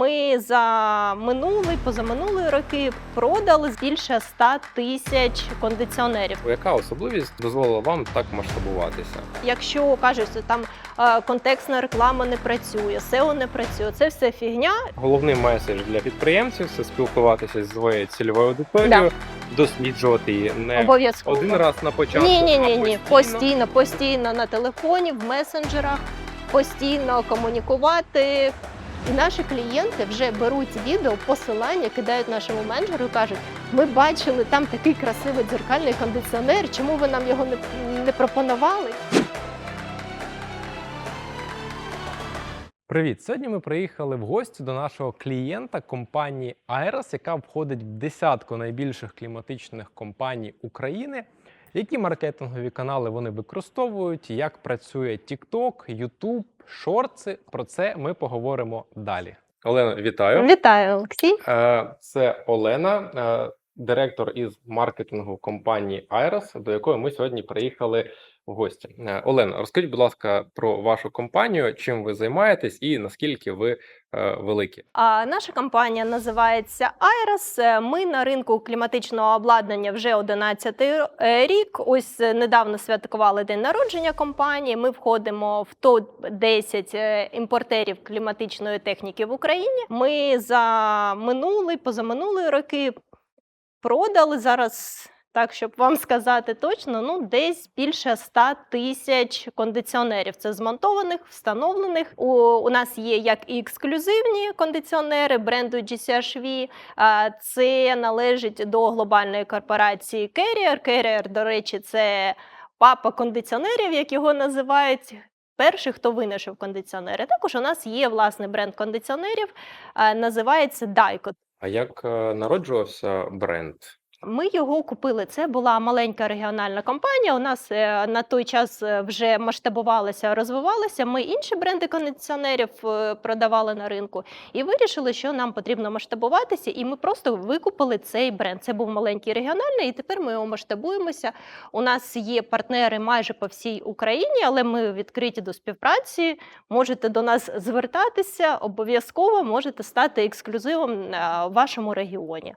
Ми за минулий, позаминулий роки продали більше 100 тисяч кондиціонерів. Яка особливість дозволила вам так масштабуватися? Якщо кажуть, що там е, контекстна реклама не працює, SEO не працює, це все фігня. Головний меседж для підприємців це спілкуватися зі своєю цільовою аудиторією, досліджувати її не Обов'язково. один раз на початку. Ні, ні, ні, ні. Постійно, постійно на телефоні, в месенджерах, постійно комунікувати. І наші клієнти вже беруть відео, посилання, кидають нашому менеджеру і кажуть: ми бачили там такий красивий дзеркальний кондиціонер. Чому ви нам його не, не пропонували? Привіт! Сьогодні ми приїхали в гості до нашого клієнта компанії Airos, яка входить в десятку найбільших кліматичних компаній України. Які маркетингові канали вони використовують, як працює TikTok, YouTube, шорти. Про це ми поговоримо далі. Олена, вітаю. Вітаю, Олексій. Е, Це Олена, е, директор із маркетингу компанії Айрес, до якої ми сьогодні приїхали гості. Е, Олена, розкажіть, будь ласка, про вашу компанію, чим ви займаєтесь і наскільки ви е, великі. А наша компанія називається Айрос. Е, Ми на ринку кліматичного обладнання вже 11 рік. Ось недавно святкували день народження компанії. Ми входимо в топ 10 е, імпортерів кліматичної техніки в Україні. Ми за минулий, позаминулий роки продали зараз. Так, щоб вам сказати точно, ну десь більше 100 тисяч кондиціонерів. Це змонтованих, встановлених. У, у нас є як і ексклюзивні кондиціонери бренду GCHV. а, Це належить до глобальної корпорації Carrier. Carrier, до речі, це папа кондиціонерів, як його називають. Перший, хто винайшов кондиціонери. Також у нас є власний бренд кондиціонерів, називається Daico. А як е, народжувався бренд? Ми його купили. Це була маленька регіональна компанія. У нас е, на той час е, вже масштабувалася, розвивалася. Ми інші бренди кондиціонерів е, продавали на ринку і вирішили, що нам потрібно масштабуватися. І ми просто викупили цей бренд. Це був маленький регіональний, і тепер ми його масштабуємося. У нас є партнери майже по всій Україні, але ми відкриті до співпраці. Можете до нас звертатися, обов'язково можете стати ексклюзивом в вашому регіоні.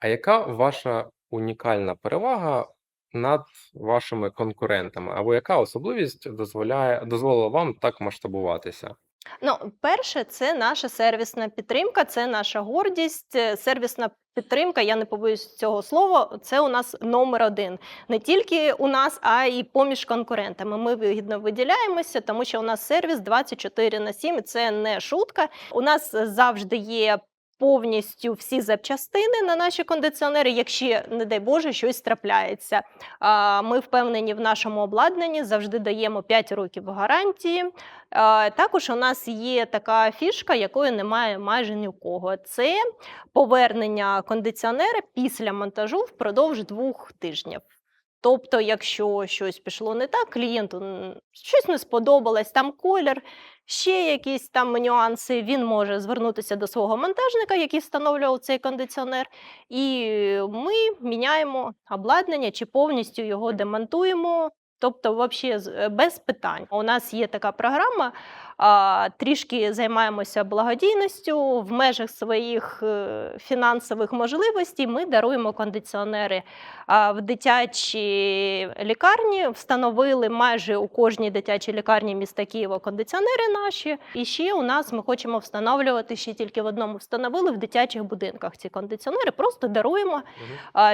А яка ваша унікальна перевага над вашими конкурентами? Або яка особливість дозволяє дозволила вам так масштабуватися? Ну, перше, це наша сервісна підтримка, це наша гордість. Е, Сервісна підтримка, я не побоюсь цього слова. Це у нас номер один. Не тільки у нас, а й поміж конкурентами. Ми вигідно виділяємося, тому що у нас сервіс 24 на 7, і це не шутка. У нас завжди є. Повністю всі запчастини на наші кондиціонери, якщо, не дай Боже, щось трапляється. Ми впевнені в нашому обладнанні, завжди даємо 5 років гарантії. Також у нас є така фішка, якої немає майже ні у кого. Це повернення кондиціонера після монтажу впродовж двох тижнів. Тобто, якщо щось пішло не так, клієнту щось не сподобалось, там колір, ще якісь там нюанси, він може звернутися до свого монтажника, який встановлював цей кондиціонер, і ми міняємо обладнання чи повністю його демонтуємо. Тобто, взагалі без питань. У нас є така програма. Трішки займаємося благодійністю в межах своїх е, фінансових можливостей. Ми даруємо кондиціонери в дитячі лікарні. Встановили майже у кожній дитячій лікарні міста Києва кондиціонери наші. І ще у нас ми хочемо встановлювати ще тільки в одному встановили в дитячих будинках ці кондиціонери. Просто даруємо,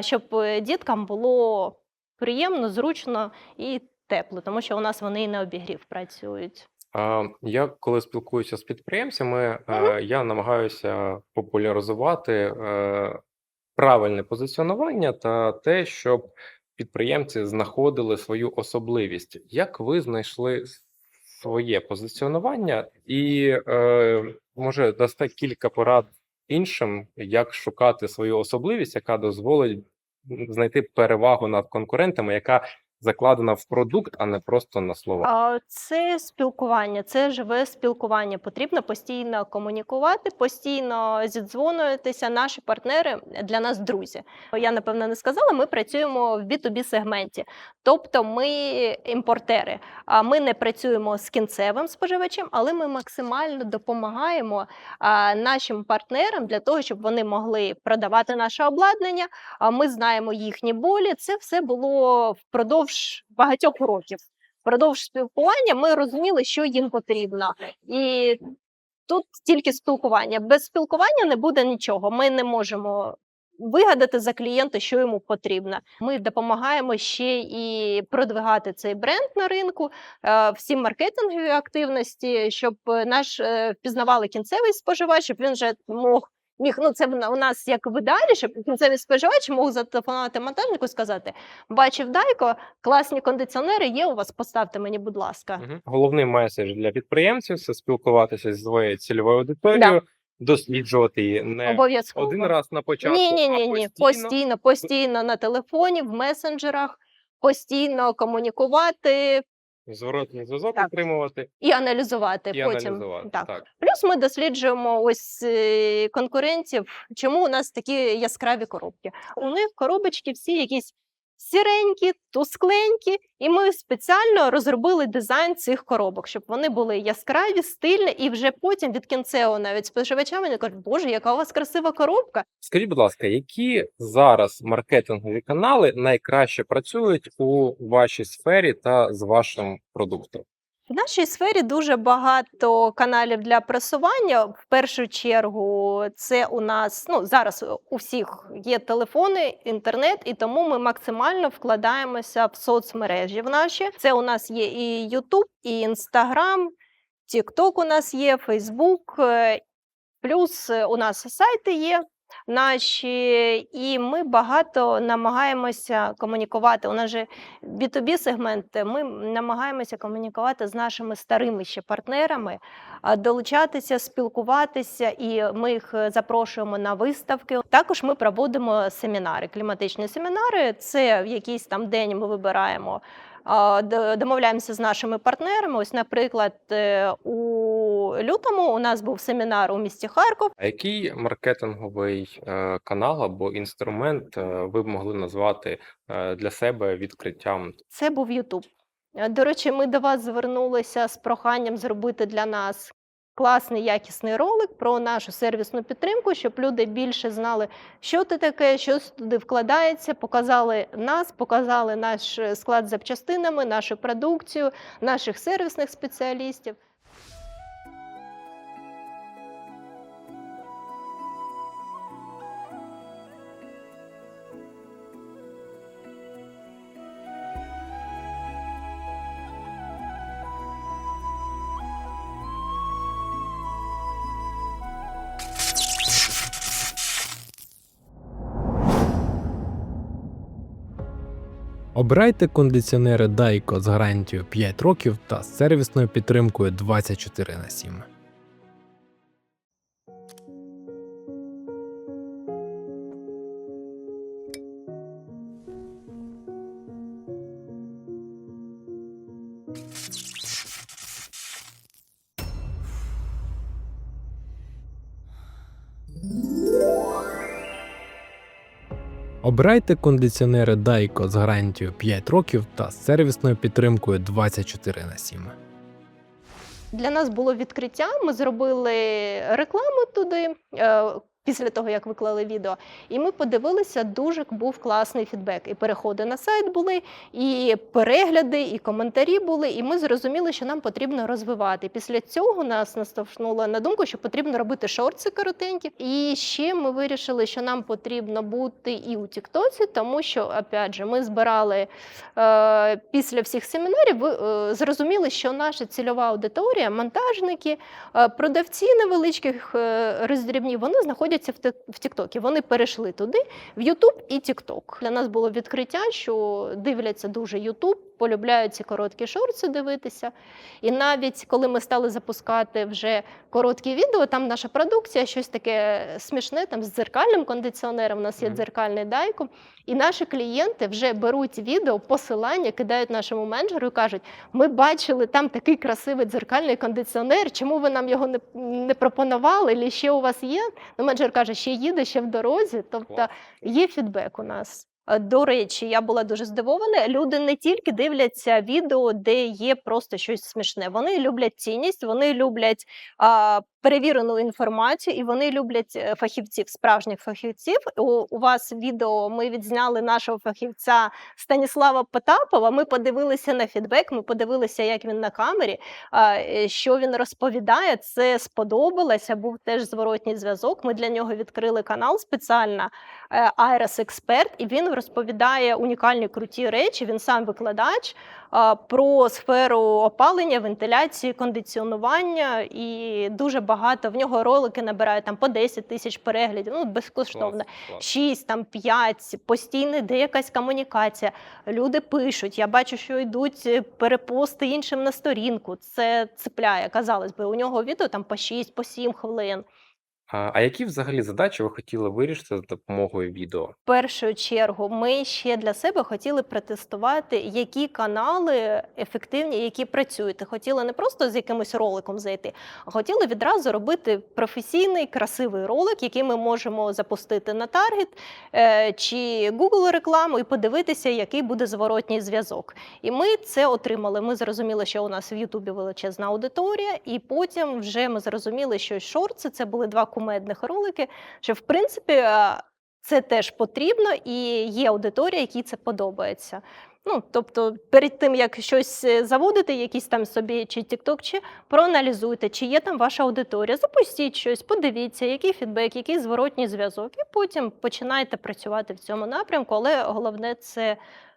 щоб е, діткам було приємно, зручно і тепло, тому що у нас вони і на обігрів працюють. Я коли спілкуюся з підприємцями, е, я намагаюся популяризувати е, правильне позиціонування та те, щоб підприємці знаходили свою особливість. Як ви знайшли своє позиціонування, і е, може дасте кілька порад іншим, як шукати свою особливість, яка дозволить знайти перевагу над конкурентами, яка закладена в продукт, а не просто на слова. Це спілкування, це живе спілкування. Потрібно постійно комунікувати, постійно зідзвонюватися. Наші партнери для нас друзі. Я напевно не сказала. Ми працюємо в B2B сегменті, тобто ми імпортери. А ми не працюємо з кінцевим споживачем, але ми максимально допомагаємо нашим партнерам для того, щоб вони могли продавати наше обладнання. А ми знаємо їхні болі. Це все було впродовж багатьох років. Впродовж спілкування ми розуміли, що їм потрібно, і тут тільки спілкування. Без спілкування не буде нічого. Ми не можемо вигадати за клієнта, що йому потрібно. Ми допомагаємо ще і продвигати цей бренд на ринку, е, всі маркетингові активності, щоб е, наш е, впізнавали кінцевий споживач, щоб він вже мог. Міг, ну це у нас як в ідеалі, щоб кінцевий споживач мог зателефонувати монтажнику і сказати: бачив Дайко, класні кондиціонери є у вас, поставте мені, будь ласка. Мгм. Головний меседж для підприємців це спілкуватися зі своєю цільовою аудиторією, досліджувати її не Обов'язково. один раз на початку, Ні, ні, а ні, ні. постійно. Постійно, постійно на телефоні, в месенджерах, постійно комунікувати Зворотний зв'язок Так. отримувати і аналізувати і потім. аналізувати. Так. Так. Плюс ми досліджуємо ось е, конкурентів, чому у нас такі яскраві коробки. У них коробочки всі якісь сіренькі, тускленькі, і ми спеціально розробили дизайн цих коробок, щоб вони були яскраві, стильні, і вже потім від кінцевого навіть споживачами мені кажуть, боже, яка у вас красива коробка. Скажіть, будь ласка, які зараз маркетингові канали найкраще працюють у вашій сфері та з вашим продуктом? В нашій сфері дуже багато каналів для просування. В першу чергу, це у нас ну зараз у всіх є телефони, інтернет, і тому ми максимально вкладаємося в соцмережі. В наші це у нас є і YouTube, і Instagram, TikTok у нас є, Facebook, е, плюс у нас сайти є. Наші, і ми багато намагаємося комунікувати. У нас же B2B сегмент. Ми намагаємося комунікувати з нашими старими ще партнерами, долучатися, спілкуватися, і ми їх е, запрошуємо на виставки. Також ми проводимо семінари, кліматичні семінари. Це в якийсь там день ми вибираємо. Домовляємося з нашими партнерами. Ось, наприклад, е, у лютому у нас був семінар у місті Харков. А який маркетинговий е, канал або інструмент е, ви б могли назвати для себе відкриттям? Це був Ютуб. До речі, ми до вас звернулися з проханням зробити для нас класний якісний ролик про нашу сервісну підтримку, щоб люди більше знали, що це таке, що туди вкладається. Показали нас, показали наш е, склад з запчастинами, нашу продукцію, наших сервісних спеціалістів. Обирайте кондиціонери Daico з гарантією 5 років та з сервісною підтримкою 24 на 7. Обирайте кондиціонери Daico з гарантією 5 років та з сервісною підтримкою 24 на 7. Для нас було відкриття. Ми зробили рекламу туди. Після того, як виклали відео, і ми подивилися, дуже був класний фідбек. І переходи на сайт були, і перегляди, і коментарі були. І ми зрозуміли, що нам потрібно розвивати. Після цього нас наштовхнуло на думку, що потрібно робити шорти коротенькі. І ще ми вирішили, що нам потрібно бути і у Тіктоці, тому що, опять же, ми збирали е, після всіх семінарів, е, зрозуміли, що наша цільова аудиторія, монтажники, е, продавці невеличких е, роздрібні, вони знаходяться в Тіктокі. Вони перейшли туди, в Ютуб і Тікток. Для нас було відкриття, що дивляться дуже Ютуб, полюбляють ці короткі шорти дивитися. І навіть коли ми стали запускати вже короткі відео, там наша продукція, щось таке смішне, там з дзеркальним кондиціонером, у нас є дзеркальний дайко. І наші клієнти вже беруть відео, посилання, кидають нашому менеджеру і кажуть: ми бачили там такий красивий дзеркальний кондиціонер, чому ви нам його не, не пропонували? Чи ще у вас є? Ну, менеджер каже, ще їде, ще в дорозі. Тобто є фідбек у нас. Е, До речі, я була дуже здивована. Люди не тільки дивляться відео, де є просто щось смішне. Вони люблять цінність, вони люблять а, перевірену інформацію, і вони люблять е, фахівців, справжніх фахівців. У, у вас відео ми відзняли нашого фахівця Станіслава Потапова. Ми подивилися на фідбек. Ми подивилися, як він на камері, а, е, що він розповідає. Це сподобалося. Був теж зворотній зв'язок. Ми для нього відкрили канал спеціально Айрес Експерт, і він розповідає унікальні круті речі. Він сам викладач про сферу опалення, вентиляції, кондиціонування і дуже багато. В нього ролики набирають там по 10 тисяч переглядів. Ну безкоштовно. 6, там 5, постійно йде якась комунікація. Люди пишуть. Я бачу, що йдуть е, перепости іншим на сторінку. Це цепляє. Казалось би, у нього відео там по 6, по 7 хвилин. А, а які взагалі задачі ви хотіли вирішити за допомогою відео? Першу чергу ми ще для себе хотіли протестувати, які канали ефективні, які працюють. І Хотіли не просто з якимось роликом зайти, а хотіли відразу робити професійний, красивий ролик, який ми можемо запустити на таргет е, чи Google рекламу і подивитися, який буде зворотній зв'язок. І ми це отримали. Ми зрозуміли, що у нас в Ютубі величезна аудиторія, і потім вже ми зрозуміли, що шорти це були два кумедних ролики. Що в принципі е, це теж потрібно, і є аудиторія, якій це подобається. Ну, тобто, перед тим як щось е, заводити, якісь там собі чи TikTok, чи проаналізуйте, чи є там ваша аудиторія, запустіть щось, подивіться, який фідбек, який зворотній зв'язок, і потім починайте працювати в цьому напрямку. Але головне це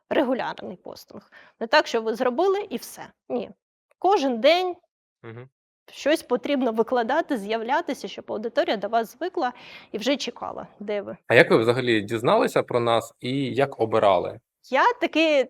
регулярний постинг. Не так, що ви зробили і все. Ні. Кожен день Угу. Щось потрібно викладати, з'являтися, щоб аудиторія до вас звикла і вже чекала, де ви. А як ви взагалі дізналися про нас і як обирали? Я таки.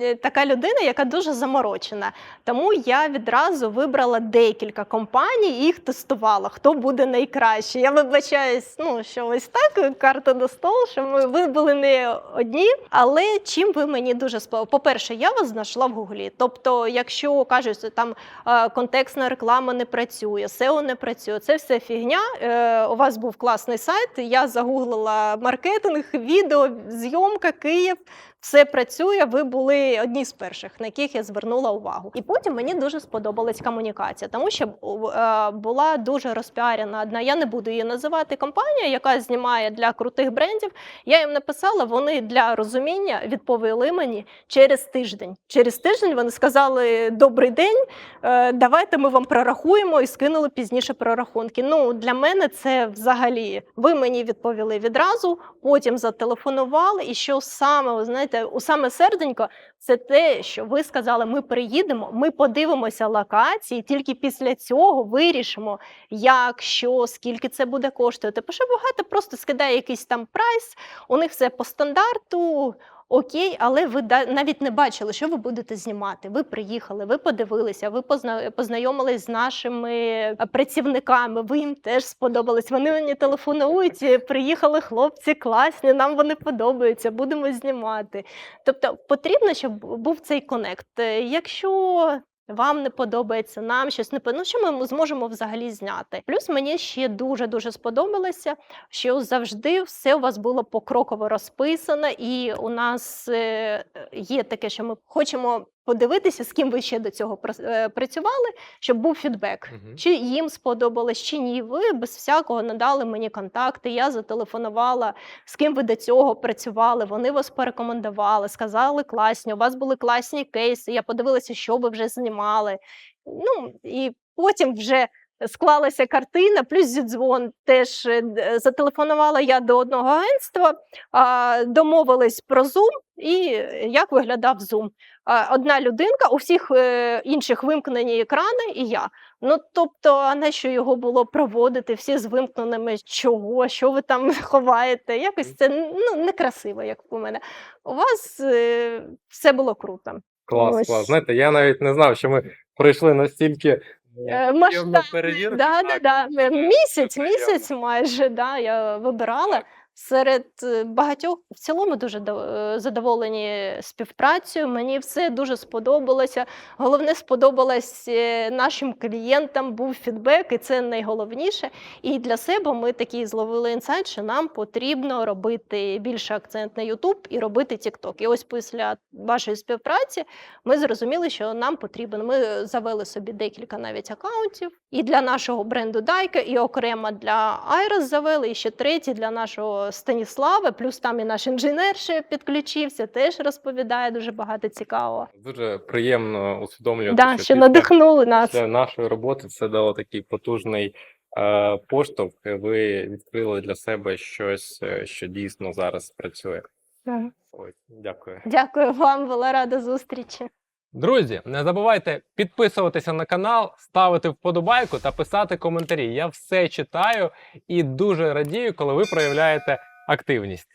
Е, Така людина, яка дуже заморочена. Тому я відразу вибрала декілька компаній і їх тестувала. Хто буде найкраще? Я вибачаюсь, ну що ось так карта на стол, що ми ви були не одні. Але чим ви мені дуже сподобали? По-перше, я вас знайшла в Гуглі. Тобто, якщо кажуть, що там е, контекстна реклама не працює, SEO не працює, це все фігня. Е, У вас був класний сайт. Я загуглила маркетинг, відео, зйомка, Київ. Все працює. Ви були одні з перших, на яких я звернула увагу. І потім мені дуже сподобалась комунікація, тому що е, була дуже розпіарена одна. Я не буду її називати компанія, яка знімає для крутих брендів. Я їм написала, вони для розуміння відповіли мені через тиждень. Через тиждень вони сказали: Добрий день, е, давайте ми вам прорахуємо і скинули пізніше прорахунки. Ну для мене це взагалі. Ви мені відповіли відразу, потім зателефонували. І що саме ви знаєте, у саме серденько, це те, що ви сказали: ми приїдемо, ми подивимося локації, тільки після цього вирішимо, як, що, скільки це буде коштувати. Бо що багато просто скидає якийсь там прайс, у них все по стандарту. Окей, але ви навіть не бачили, що ви будете знімати. Ви приїхали, ви подивилися, ви позна- познайомились з нашими е, працівниками. Ви їм теж сподобались. Вони мені телефонують. е, Приїхали хлопці, класні, нам вони подобаються, будемо знімати. Тобто потрібно, щоб був цей конект. Е, Якщо вам не подобається, нам щось не ну що ми зможемо взагалі зняти. Плюс мені ще дуже дуже сподобалося, що завжди все у вас було покроково розписано, і у нас е, є таке, що ми хочемо подивитися, з ким ви ще до цього е, працювали, щоб був фідбек. Мгм. Чи їм сподобалось, чи ні. Ви без всякого надали мені контакти. Я зателефонувала, з ким ви до цього працювали. Вони вас порекомендували, сказали класні. У вас були класні кейси. Я подивилася, що ви вже знімали. Ну і потім вже. Склалася картина, плюс зідзвон. Теж е, зателефонувала я до одного агентства, домовились про Zoom і як виглядав Zoom. Одна людинка, у всіх е, інших вимкнені екрани, і я. Ну тобто, а на що його було проводити? Всі з вимкненими чого? Що ви там ховаєте? Якось це ну некрасиво, як у мене. У вас е, все було круто. Клас, Ось. клас. Знаєте, я навіть не знав, що ми пройшли настільки Е, Масштаб. Да, да, да. Місяць, місяць майже, да, я вибирала. Серед е, багатьох в цілому дуже е, задоволені співпрацею. Мені все дуже сподобалося. Головне, сподобалось е, нашим клієнтам, був фідбек, і це найголовніше. І для себе ми такий зловили інсайт, що нам потрібно робити більше акцент на YouTube і робити TikTok. І ось після вашої співпраці ми зрозуміли, що нам потрібен. Ми завели собі декілька навіть акаунтів і для нашого бренду Дайка, і окремо для Айрос завели, і ще третій для нашого Станіслава. Плюс там і наш інженер ще підключився, теж розповідає дуже багато цікавого. Дуже приємно усвідомлювати, Да, що що надихнули нас. нашої роботи це дало такий потужний е, поштовх. Ви відкрили для себе щось, е, що дійсно зараз працює. Мгм. Ось, дякую. Дякую вам, була рада зустрічі. Друзі, не забувайте підписуватися на канал, ставити вподобайку та писати коментарі. Я все читаю і дуже радію, коли ви проявляєте активність.